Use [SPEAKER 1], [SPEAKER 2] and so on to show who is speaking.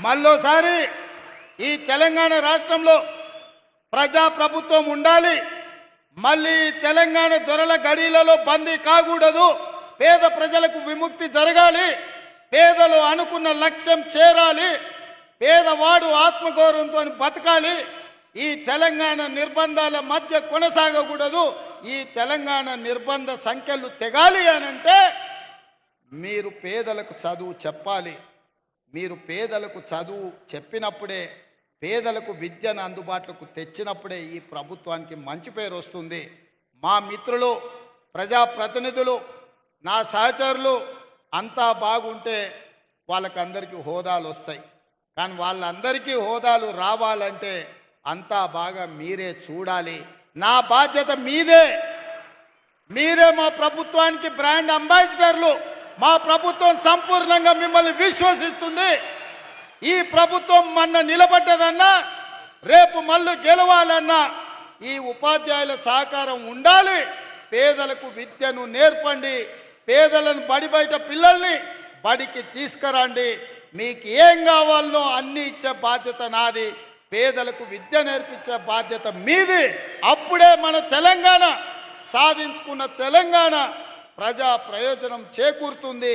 [SPEAKER 1] మళ్ళోసారి ఈ తెలంగాణ రాష్ట్రంలో ప్రజా ప్రభుత్వం ఉండాలి. మళ్ళీ తెలంగాణ దొరల గడీలలో బందీ కాకూడదు. పేద ప్రజలకు విముక్తి జరగాలి. పేదలు అనుకున్న లక్ష్యం చేరాలి. పేదవాడు ఆత్మగౌరవంతో బతకాలి. ఈ తెలంగాణ నిర్బంధాల మధ్య కొనసాగకూడదు. ఈ తెలంగాణ నిర్బంధ సంఖ్యలు తెగాలి అనంటే మీరు పేదలకు చదువు చెప్పాలి. మీరు పేదలకు చదువు చెప్పినప్పుడే పేదలకు విద్యను అందుబాటులోకి తెచ్చినప్పుడే ఈ ప్రభుత్వానికి మంచి పేరు వస్తుంది. మా మిత్రులు ప్రజాప్రతినిధులు నా సహచరులు అంతా బాగుంటే వాళ్ళకందరికీ హోదాలు వస్తాయి. కానీ వాళ్ళందరికీ హోదాలు రావాలంటే అంతా బాగా మీరే చూడాలి. నా బాధ్యత మీదే. మీరే మా ప్రభుత్వానికి బ్రాండ్ అంబాసిడర్లు. మా ప్రభుత్వం సంపూర్ణంగా మిమ్మల్ని విశ్వసిస్తుంది. ఈ ప్రభుత్వం మన నిలబడ్డదన్నా రేపు మళ్ళీ గెలవాలన్నా ఈ ఉపాధ్యాయుల సహకారం ఉండాలి. పేదలకు విద్యను నేర్పండి. పేదలను బడి బయట పిల్లల్ని బడికి తీసుకురండి. మీకు ఏం కావాలనో అన్ని ఇచ్చే బాధ్యత నాది. పేదలకు విద్య నేర్పించే బాధ్యత మీది. అప్పుడే మన తెలంగాణ సాధించుకున్న తెలంగాణ ప్రజా ప్రయోజనం చేకూరుతుంది.